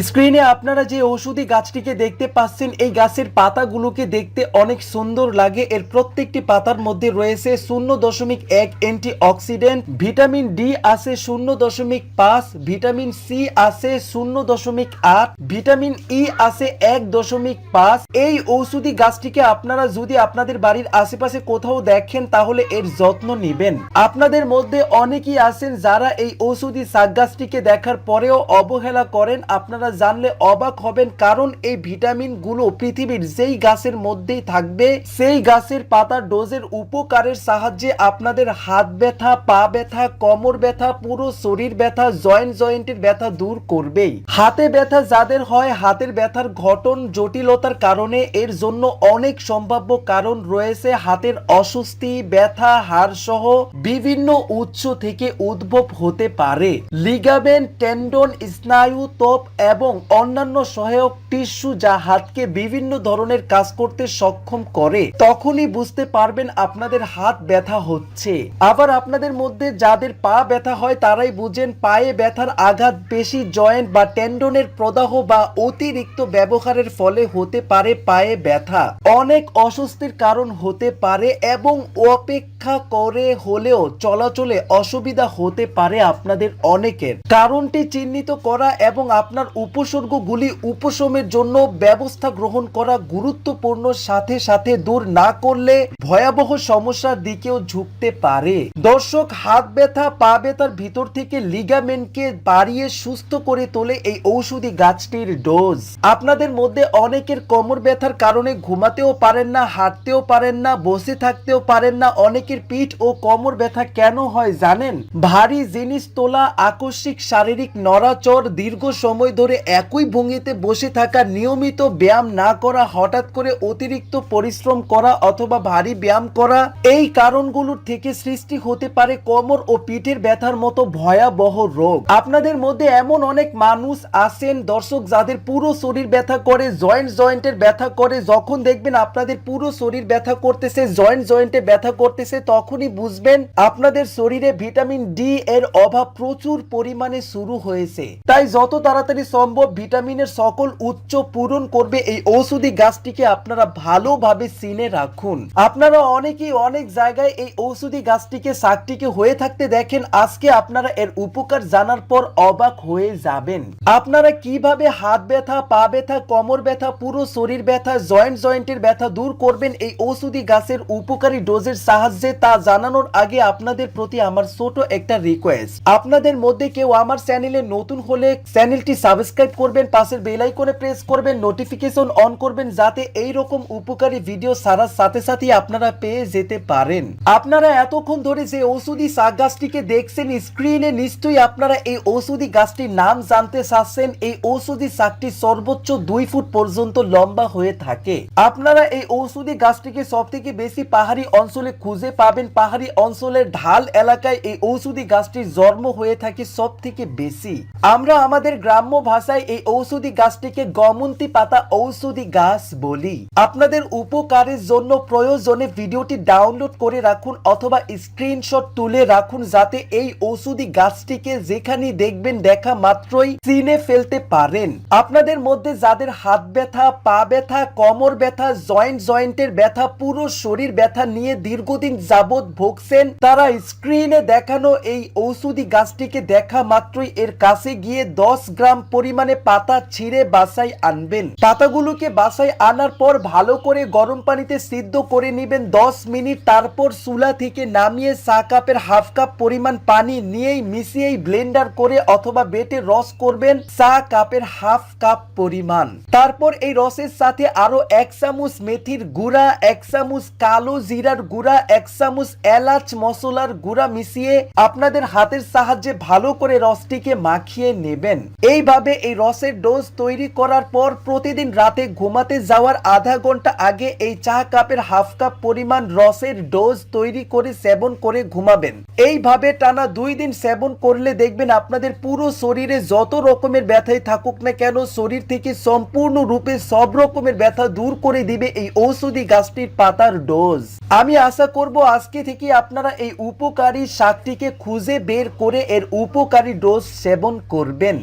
স্ক্রিনে আপনারা যে ঔষধি গাছটিকে দেখতে পাচ্ছেন, এই গাছের পাতাগুলোকে দেখতে অনেক সুন্দর লাগে। এর প্রত্যেকটি পাতার মধ্যে রয়েছে শূন্য দশমিক এক অ্যান্টি অক্সিডেন্ট ভিটামিন ডি আছে শূন্য দশমিক পাঁচ, ভিটামিন সি আছে শূন্য দশমিক আট, ভিটামিন ই আছে এক দশমিক পাঁচ। এই ঔষধি গাছটিকে আপনারা যদি আপনাদের বাড়ির আশেপাশে কোথাও দেখেন, তাহলে এর যত্ন নেবেন। আপনাদের মধ্যে অনেকেই আছেন যারা এই ঔষধি শাক গাছটিকে দেখার পরেও অবহেলা করেন। আপনারা জানলে অবাক হবেন কারণ এই ভিটামিনগুলো পৃথিবীর যেই গাছের মধ্যেই থাকবে, সেই গাছের পাতার ডোজের উপকারের সাহায্যে আপনাদের হাত ব্যথা, পা ব্যথা, কোমর ব্যথা, পুরো শরীর ব্যথা, জয়েন্ট জয়েন্টের ব্যথা দূর করবেই। হাতে ব্যথা যাদের হয়, হাতের ব্যথার ঘটন জটিলতার কারণে এর জন্য অনেক সম্ভাব্য কারণ রয়েছে হাতের অস্বস্তি, ব্যথা হাড় সহ বিভিন্ন উৎস থেকে উদ্ভব হতে পারে। লিগামেন্ট, টেন্ডন, স্নায়ু তোপ এবং অন্যান্য সহায়ক টিস্যু যা হাতকে বিভিন্ন ধরনের কাজ করতে সক্ষম করে, তখনই বুঝতে পারবেন আপনাদের হাত ব্যথা হচ্ছে। আবার আপনাদের মধ্যে যাদের পা ব্যথা হয়, তারাই বুঝেন পায়ে ব্যথার আঘাত বেশি জয়েন্ট বা টেন্ডনের প্রদাহ বা অতিরিক্ত ব্যবহারের ফলে হতে পারে পায়ে ব্যথা। অনেক অস্বস্তির কারণ হতে পারে এবং অপেক্ষা করে হলেও চলাচলে অসুবিধা হতে পারে আপনাদের অনেকের। কারণটি চিহ্নিত করা এবং আপনার উপসর্গগুলি উপশমের জন্য ব্যবস্থা গ্রহণ করা গুরুত্বপূর্ণ, সাথে সাথে দূর না করলে ভয়াবহ সমস্যার দিকেও ঝুঁকতে পারে। দর্শক, হাত ব্যথা, পা ব্যথার ভিতর থেকে লিগামেন্টকে বাড়িয়ে সুস্থ করে তোলে এই ঔষধি গাছটির ডোজ। আপনাদের মধ্যে অনেকের কোমর ব্যথার কারণে ঘুমাতেও পারেন না, হাঁটতেও পারেন না, বসে থাকতেও পারেন না, অনেকের পিঠ ও কোমর ব্যথা কেন হয় জানেন? ভারী জিনিস তোলা, আকস্মিক শারীরিক নড়াচড়, দীর্ঘ সময় ধরে একই ভঙ্গিতে বসে থাকা নিয়মিত ব্যায়াম না করা, হঠাৎ করে অতিরিক্ত পরিশ্রম করা অথবা ভারী ব্যায়াম করা, এই কারণগুলোর থেকে সৃষ্টি হতে পারে কোমর ও পিঠের ব্যথার মতো ভয়াবহ রোগ। আপনাদের মধ্যে এমন অনেক মানুষ আছেন, দর্শক, যাদের পুরো শরীর ব্যথা করে, জয়েন্ট জয়েন্টের ব্যথা করে। যখন দেখবেন আপনাদের পুরো শরীর ব্যথা করতেছে, জয়েন্ট জয়েন্টে ব্যথা করতেছে, তখনই বুঝবেন আপনাদের শরীরে ভিটামিন ডি এর অভাব প্রচুর পরিমাণে শুরু হয়েছে। তাই যত তাড়াতাড়ি সম্ভব ভিটামিনের সকল উচ্চ পূরণ করবে এই ঔষধি গাছটিকে আপনারা ভালোভাবে চিনে রাখুন। আপনারা অনেকেই অনেক জায়গায় এই ঔষধি গাছটিকে, শাকটিকে হয়ে থাকতে দেখেন, আজকে আপনারা এর উপকার জানার পর অবাক হয়ে যাবেন। আপনারা কীভাবে হাত ব্যথা, পা ব্যথা, কোমর ব্যথা, পুরো শরীর ব্যথা, জয়েন্ট জয়েন্টের ব্যথা দূর করবেন এই ঔষধি গাছের উপকারী ডোজের সাহায্যে তা জানানোর আগে আপনাদের প্রতি আমার ছোট একটা রিকোয়েস্ট আপনাদের মধ্যে কেউ আমার চ্যানেলে নতুন হলে চ্যানেলটি সাবস্ক্রাইব করবেন, পাশের বেল আইকনে প্রেস করবেন নোটিফিকেশন অন করবেন, যাতে এই রকম উপকারী ভিডিও সারার সাথে সাথে আপনারা পেয়ে যেতে পারেন। আপনারা এতক্ষণ ধরে যে ঔষধি শাক গাছটিকে দেখছেন স্ক্রিনে নিশ্চয়ই আপনারা এই ঔষধি গাছটির নাম জানতে চাচ্ছেন। এই ঔষধি শাকটি সর্বোচ্চ দুই ফুট পর্যন্ত লম্বা হয়ে থাকে। আপনারা এই ঔষধি গাছটিকে সব থেকে বেশি পাহাড়ি অঞ্চলে খুঁজে পাবেন। পাহাড়ি অঞ্চলের ঢাল এলাকায় এই ঔষধি গাছটির জন্ম হয়ে থাকে সব থেকে বেশি। আমরা আমাদের গ্রাম্য ভাষায় এই ঔষধি গাছটিকে গমন্তি পাতা ঔষধি গাছ বলি। আপনাদের উপকারের জন্য প্রয়োজনে ভিডিওটি ডাউনলোড করে রাখুন অথবা স্ক্রিনশট তুলে রাখুন যাতে এই ঔষধি গাছটিকে যেখানে দেখবেন দেখা মাত্রই চিনে ফেলতে পারেন। আপনাদের মধ্যে যাদের হাত ব্যথা, পা ব্যথা, কোমর ব্যথা, জয়েন্ট জয়েন্টের ব্যথা, পুরো শরীর ব্যথা নিয়ে দীর্ঘদিন যাবৎ ভুগছেন, তারা স্ক্রিনে দেখানো এই ঔষধি গাছটিকে দেখা মাত্রই এর কাছে গিয়ে দশ গ্রাম পরিমাণে পাতা ছিঁড়ে বাসায় আনবেন। পাতাগুলোকে বাসায় আনার পর ভালো করে গরম পানিতে সিদ্ধ করে নেবেন। দশ মিনিট তারপর চুলা থেকে নামিয়ে চা কাপের হাফ কাপ পরিমাণ পানি নিয়েই মিশিয়েই ব্লেন্ডার করে অথবা বেটে রস করবেন চা কাপের হাফ কাপ পরিমাণ। তারপর এই রসের সাথে আরও এক চামচ মেথির গুঁড়া, এক চামচ কালো জিরার গুঁড়া, এক চামচ এলাচ মশলার গুঁড়া মিশিয়ে আপনাদের হাতের সাহায্যে ভালো করে রসটিকে মাখিয়ে নেবেন। এইভাবে এই রসের ডোজ তৈরি করার পর প্রতিদিন রাতে ঘুমাতে যাওয়ার আধা ঘণ্টা আগে এই চা কাপের হাফ কাপ পরিমাণ রসের ডোজ তৈরি করে সেবন করে ঘুমাবেন। এইভাবে টানা দুই দিন সেবন করলে দেখবেন আপনাদের পুরো শরীরে যত রকমের ব্যথাই থাকুক না কেন, শরীর থেকে সম্পূর্ণ রূপে সব রকমের ব্যথা দূর করে দিবে এই ঔষধি গাছটির পাতার ডোজ। আমি আশা করব আজকে থেকে আপনারা এই উপকারী শাকটিকে খুঁজে বের করে এর উপকারী ডোজ সেবন করবেন।